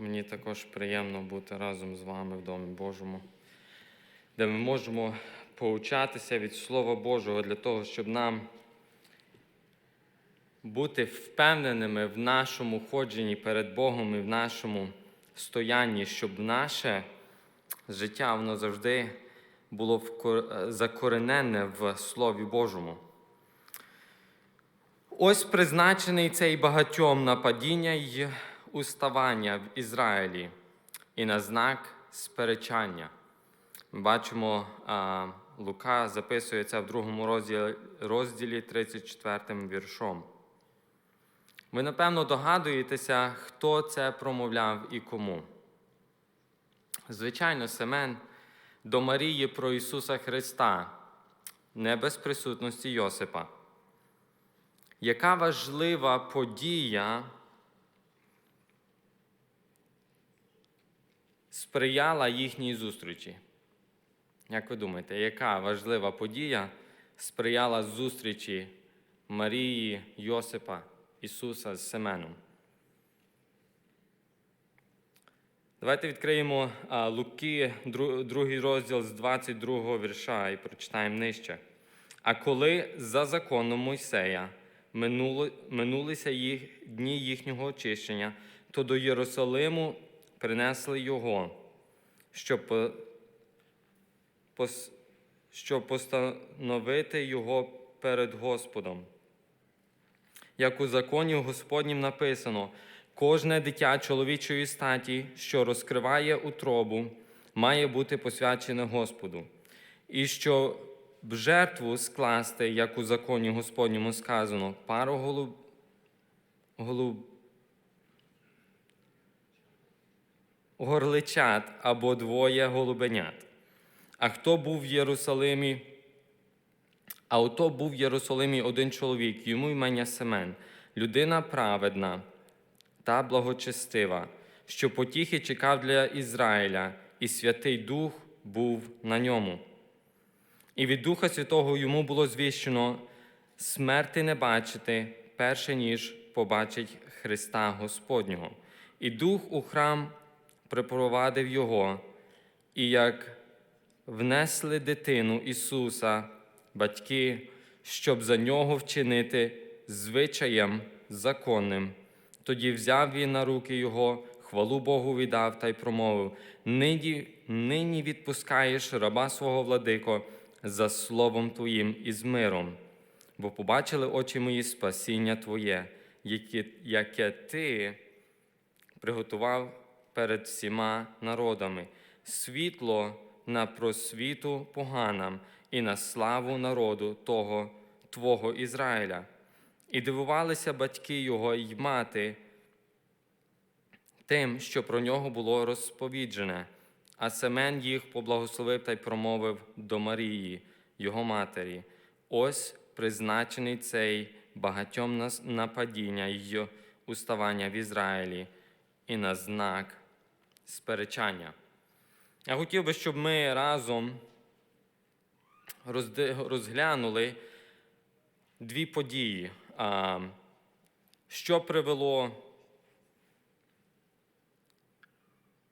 Мені також приємно бути разом з вами в Домі Божому, де ми можемо поучатися від Слова Божого для того, щоб нам бути впевненими в нашому ходженні перед Богом і в нашому стоянні, щоб наше життя воно завжди було закоренене в Слові Божому. Ось призначений цей багатьом на падіння уставання в Ізраїлі і на знак сперечання. Бачимо, Лука записує це в другому розділі, розділі 34 віршом. Ви, напевно, догадуєтеся, хто це промовляв і кому. Звичайно, Семен до Марії про Ісуса Христа, не без присутності Йосипа. Яка важлива подія сприяла їхній зустрічі? Як ви думаєте, яка важлива подія сприяла зустрічі Марії, Йосипа, Ісуса з Семеном? Давайте відкриємо Луки, дру- другий розділ з 22 вірша і прочитаємо нижче. А коли за законом Мойсея минулися їх, дні їхнього очищення, то до Єрусалиму принесли його, щоб, щоб постановити його перед Господом. Як у законі Господнім написано, кожне дитя чоловічої статі, що розкриває утробу, має бути посвячене Господу. І що в жертву скласти, як у законі Господньому сказано, пару голуб, голуб, горличат або двоє голубенят. А хто був в Єрусалимі? А ото був в Єрусалимі один чоловік, йому імення Семен, людина праведна та благочестива, що потіхи чекав для Ізраїля, і Святий Дух був на ньому. І від Духа Святого йому було звіщено смерти не бачити, перше ніж побачить Христа Господнього. І Дух у храм припровадив його, і як внесли дитину Ісуса, батьки, щоб за нього вчинити звичаєм законним. Тоді взяв він на руки його, хвалу Богу віддав та й промовив: нині, нині відпускаєш раба свого владико за словом Твоїм і з миром, бо побачили очі мої спасіння Твоє, яке, яке Ти приготував перед всіма народами, світло на просвіту поганам і на славу народу того Твого Ізраїля. І дивувалися батьки його й мати тим, що про нього було розповіджене. А Семен їх поблагословив та й промовив до Марії, його матері. Ось призначений цей багатьом нас- на падіння й уставання в Ізраїлі і на знак сперечання. Я хотів би, щоб ми разом розглянули дві події, що привело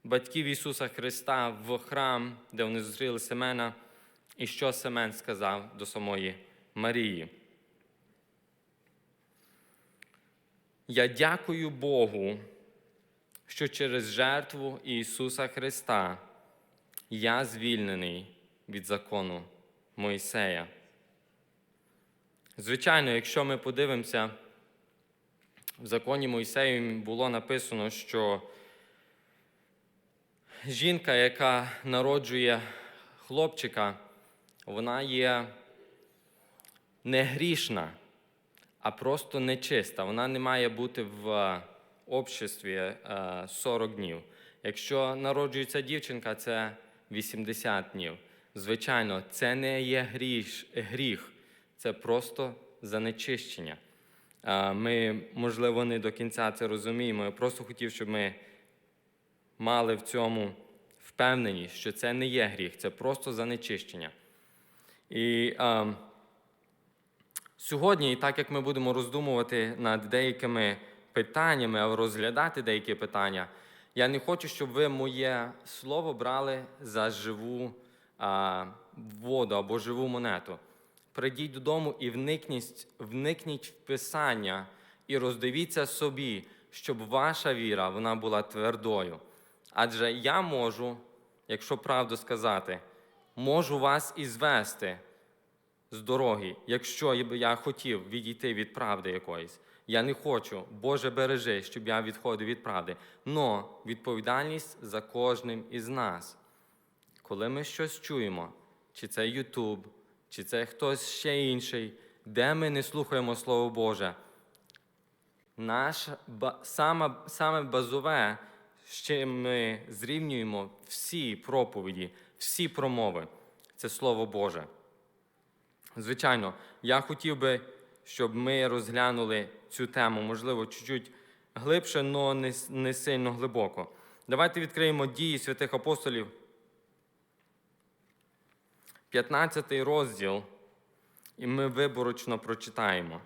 батьків Ісуса Христа в храм, де вони зустріли Семена, і що Семен сказав до самої Марії. Я дякую Богу, що через жертву Ісуса Христа я звільнений від закону Мойсея. Звичайно, якщо ми подивимося, в законі Мойсеєм було написано, що жінка, яка народжує хлопчика, вона є не грішна, а просто нечиста. Вона не має бути в обществі е, 40 днів. Якщо народжується дівчинка, це 80 днів. Звичайно, це не є гріш, гріх, це просто занечищення. Е, Ми, можливо, не до кінця це розуміємо. Я просто хотів, щоб ми мали в цьому впевненість, що це не є гріх, це просто занечищення. І е, сьогодні, так як ми будемо роздумувати над деякими питаннями, розглядати деякі питання, Я не хочу, щоб ви моє слово брали за живу а, воду або живу монету. Прийдіть додому і вникніть, вникніть в Писання і роздивіться собі, щоб ваша віра вона була твердою. Адже я можу, якщо правду сказати, можу вас і звести з дороги, якщо я хотів відійти від правди якоїсь. Я не хочу, Боже, бережи, щоб я відходив від правди. Но відповідальність за кожним із нас. Коли ми щось чуємо, чи це Ютуб, чи це хтось ще інший, де ми не слухаємо Слово Боже, наш ба- саме, саме базове, з чим ми зрівнюємо всі проповіді, всі промови, це Слово Боже. Звичайно, я хотів би, щоб ми розглянули цю тему, можливо, чуть-чуть глибше, але не, не сильно глибоко. Давайте відкриємо дії святих апостолів. 15 розділ, і ми виборочно прочитаємо.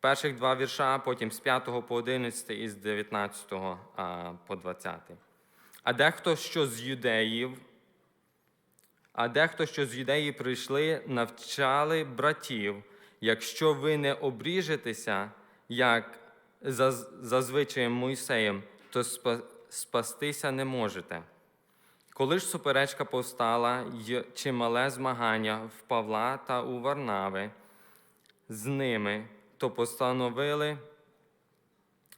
Перших два вірша, потім з 5 по 11 і з 19 по 20. А дехто, що з юдеїв, а дехто, що з юдеї прийшли, навчали братів, якщо ви не обріжетеся, як за, за звичаєм Мойсеєм, то спастися не можете. Коли ж суперечка повстала й чимале змагання в Павла та у Варнави з ними, то постановили,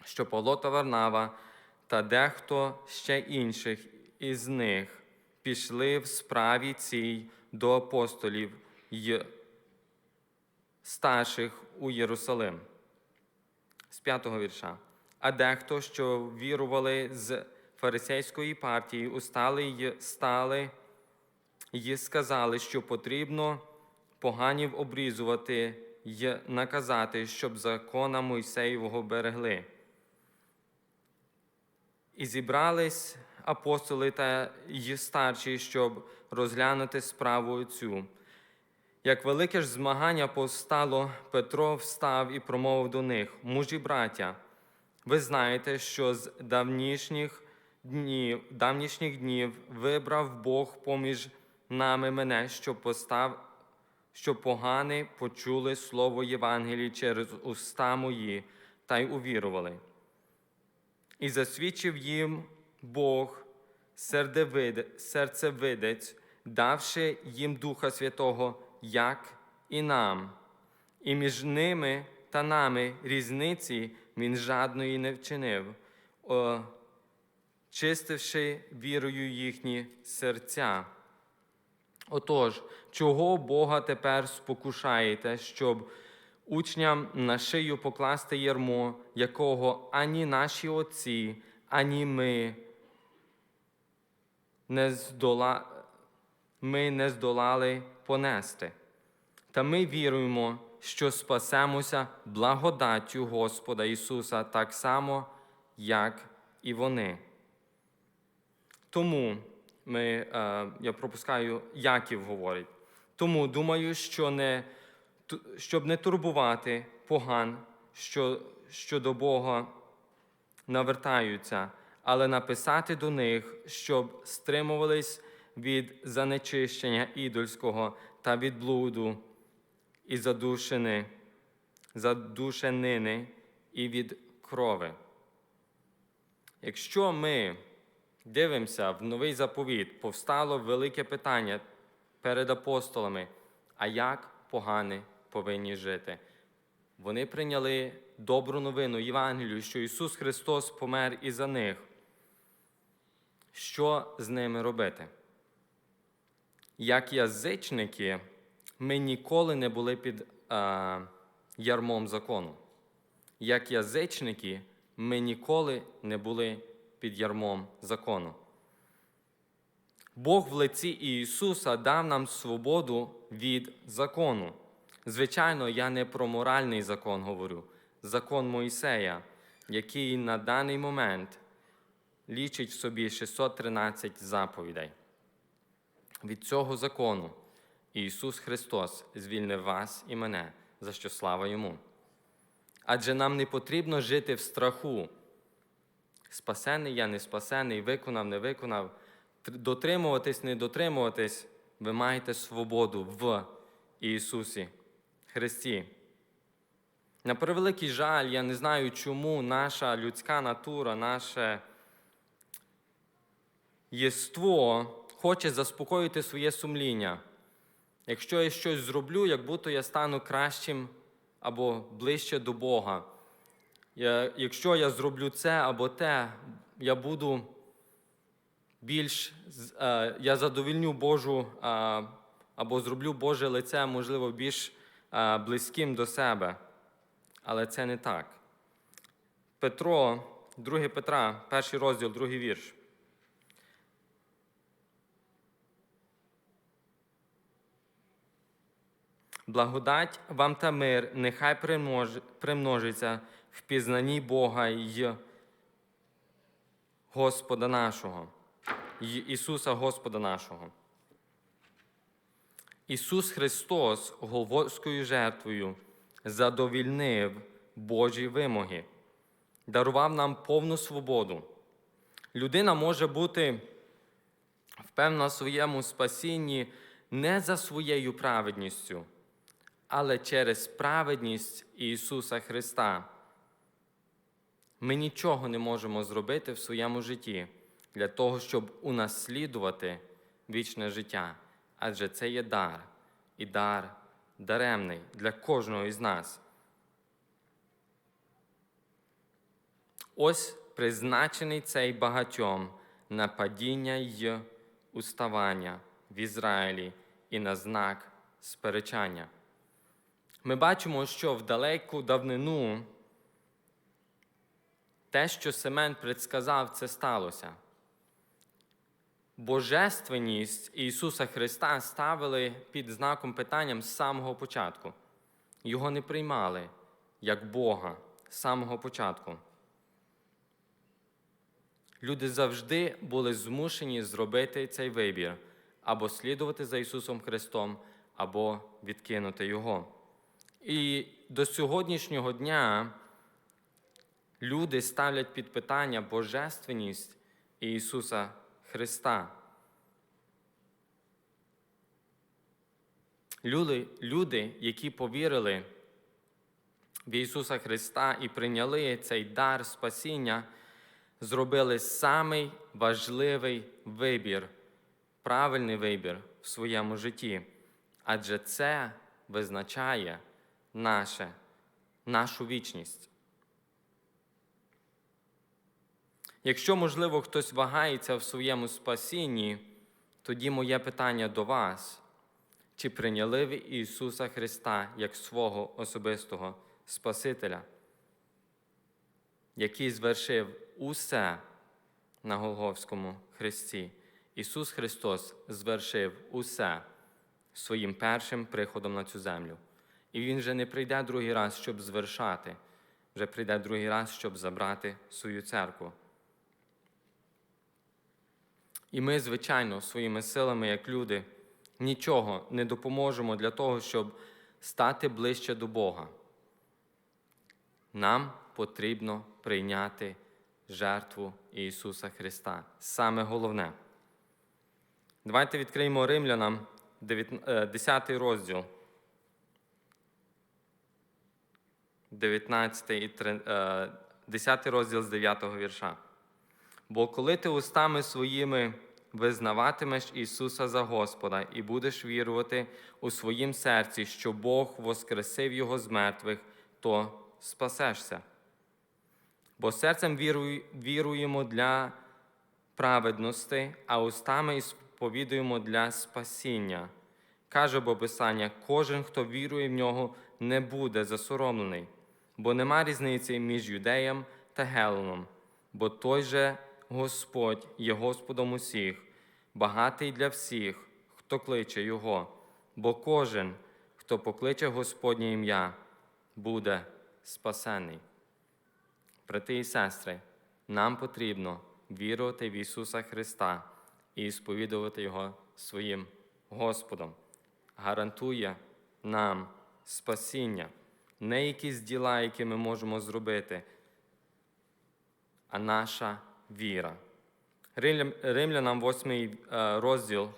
що Павло та Варнава та дехто ще інших із них пішли в справі цій до апостолів старших у Єрусалим. З п'ятого вірша. А дехто, що вірували з фарисейської партії, устали й стали й сказали, що потрібно поганів обрізувати й наказати, щоб закона Мойсеєвого берегли. І зібрались апостоли та й старші, щоб розглянути справу цю. Як велике ж змагання повстало, Петро встав і промовив до них: мужі браття, ви знаєте, що з давнішніх днів, давнішніх днів вибрав Бог поміж нами мене, щоб постав, щоб погани почули слово Євангелії через уста мої та й увірували. І засвідчив їм Бог, серцевидець, давши їм Духа Святого, як і нам. І між ними та нами різниці він жадної не вчинив, очистивши вірою їхні серця. Отож, чого Бога тепер спокушаєте, щоб учням на шию покласти ярмо, якого ані наші отці, ані ми не, здола... ми не здолали понести. Та ми віруємо, що спасемося благодаттю Господа Ісуса так само, як і вони. Тому ми, е, я пропускаю, Яків говорить. Тому думаю, що не, щоб не турбувати поган, що, що до Бога навертаються, але написати до них, щоб стримувались від занечищення ідольського та від блуду і задушини, задушенини і від крови. Якщо ми дивимося в новий заповіт, повстало велике питання перед апостолами, а як погани повинні жити? Вони прийняли добру новину Євангелію, що Ісус Христос помер і за них. Що з ними робити? Як язичники, ми ніколи не були під а, ярмом закону. Як язичники, ми ніколи не були під ярмом закону. Бог в лиці Ісуса дав нам свободу від закону. Звичайно, я не про моральний закон говорю, закон Мойсея, який на даний момент лічить в собі 613 заповідей. Від цього закону Ісус Христос звільнив вас і мене, за що слава Йому. Адже нам не потрібно жити в страху, Спасений я, не спасений, виконав, не виконав. Дотримуватись, не дотримуватись, ви маєте свободу в Ісусі Христі. На превеликий жаль, я не знаю, чому наша людська натура, наше єство хоче заспокоїти своє сумління. Якщо я щось зроблю, як будто я стану кращим або ближче до Бога. Я, якщо я зроблю це або те, я буду більш е, я задовільню Божу е, або зроблю Боже лице, можливо, більш е, близьким до себе. Але це не так. Петро, 2 Петра, перший розділ, другий вірш. Благодать вам та мир, нехай примножиться в пізнанні Бога й Господа нашого, й Ісуса Господа нашого. Ісус Христос Голгофською жертвою задовільнив Божі вимоги, дарував нам повну свободу. Людина може бути впевнена в своєму спасінні не за своєю праведністю, але через праведність Ісуса Христа. Ми нічого не можемо зробити в своєму житті для того, щоб унаслідувати вічне життя, адже це є дар, і дар даремний для кожного із нас. Ось призначений цей багатьом на падіння й уставання в Ізраїлі і на знак сперечання. Ми бачимо, що в далеку давнину те, що Семен предсказав, це сталося. Божественність Ісуса Христа ставили під знаком питанням з самого початку. Його не приймали як Бога з самого початку. Люди завжди були змушені зробити цей вибір або слідувати за Ісусом Христом, або відкинути Його. І до сьогоднішнього дня люди ставлять під питання Божественність Ісуса Христа. Люди, люди, які повірили в Ісуса Христа і прийняли цей дар спасіння, зробили самий важливий вибір, правильний вибір в своєму житті. Адже це визначає наше, нашу вічність. Якщо, можливо, хтось вагається в своєму спасінні, тоді моє питання до вас: чи прийняли ви Ісуса Христа як свого особистого Спасителя, який звершив усе на Голговському Христі? Ісус Христос звершив усе своїм першим приходом на цю землю. І Він вже не прийде другий раз, щоб звершати, вже прийде другий раз, щоб забрати свою церкву. І ми, звичайно, своїми силами, як люди, нічого не допоможемо для того, щоб стати ближче до Бога. Нам потрібно прийняти жертву Ісуса Христа. Саме головне. Давайте відкриємо римлянам 10 розділ. 19 і 10 розділ з 9 вірша. Бо коли ти устами своїми визнаватимеш Ісуса за Господа і будеш вірувати у своїм серці, що Бог воскресив Його з мертвих, то спасешся. Бо серцем віруємо для праведності, а устами сповідуємо для спасіння. Каже бо Писання, кожен, хто вірує в нього, не буде засоромлений, бо нема різниці між юдеєм та геленом, бо той же Господь є Господом усіх, багатий для всіх, хто кличе Його, бо кожен, хто покличе Господнє ім'я, буде спасений. Брати і сестри, нам потрібно вірувати в Ісуса Христа і сповідувати Його своїм Господом. Гарантує нам спасіння, не якісь діла, які ми можемо зробити, а наша віра. Римлянам 8 розділ,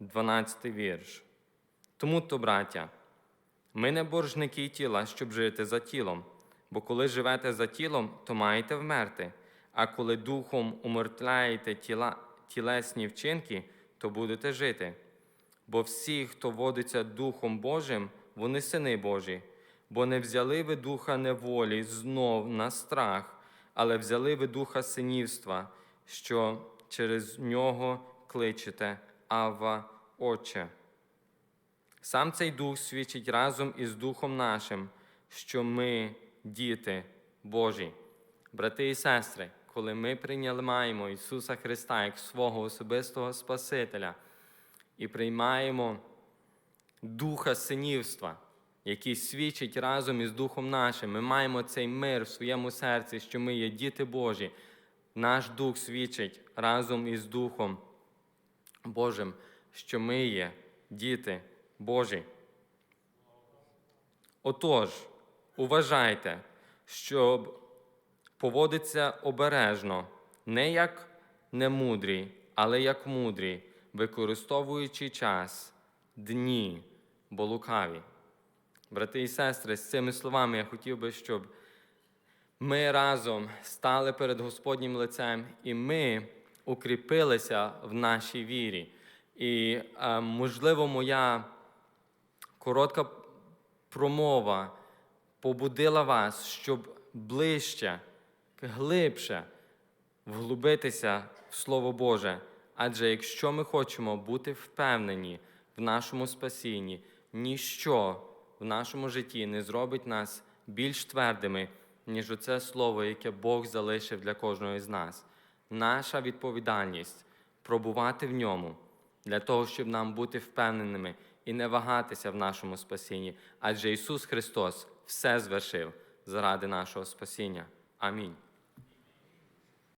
12 вірш. Тому то, браття, ми не боржники тіла, щоб жити за тілом, бо коли живете за тілом, то маєте вмерти, а коли духом умертвляєте тіла, тілесні вчинки, то будете жити. Бо всі, хто водиться Духом Божим, вони сини Божі, бо не взяли ви духа неволі знов на страх, але взяли ви духа синівства, що через нього кличете Ава Отче. Сам цей дух свідчить разом із Духом нашим, що ми діти Божі. Брати і сестри, коли ми приймаємо Ісуса Христа як свого особистого Спасителя і приймаємо Духа синівства, який свідчить разом із Духом нашим, ми маємо цей мир в своєму серці, що ми є діти Божі. Наш Дух свідчить разом із Духом Божим, що ми є діти Божі. Отож, уважайте, щоб поводиться обережно, не як немудрі, але як мудрі, використовуючи час, дні, бо лукаві. Брати і сестри, з цими словами я хотів би, щоб ми разом стали перед Господнім лицем, і ми укріпилися в нашій вірі. І, е, можливо, моя коротка промова побудила вас, щоб ближче, глибше вглубитися в Слово Боже. Адже якщо ми хочемо бути впевнені в нашому спасінні, ніщо в нашому житті не зробить нас більш твердими, ніж оце слово, яке Бог залишив для кожного з нас. Наша відповідальність пробувати в ньому для того, щоб нам бути впевненими і не вагатися в нашому спасінні. Адже Ісус Христос все звершив заради нашого спасіння. Амінь.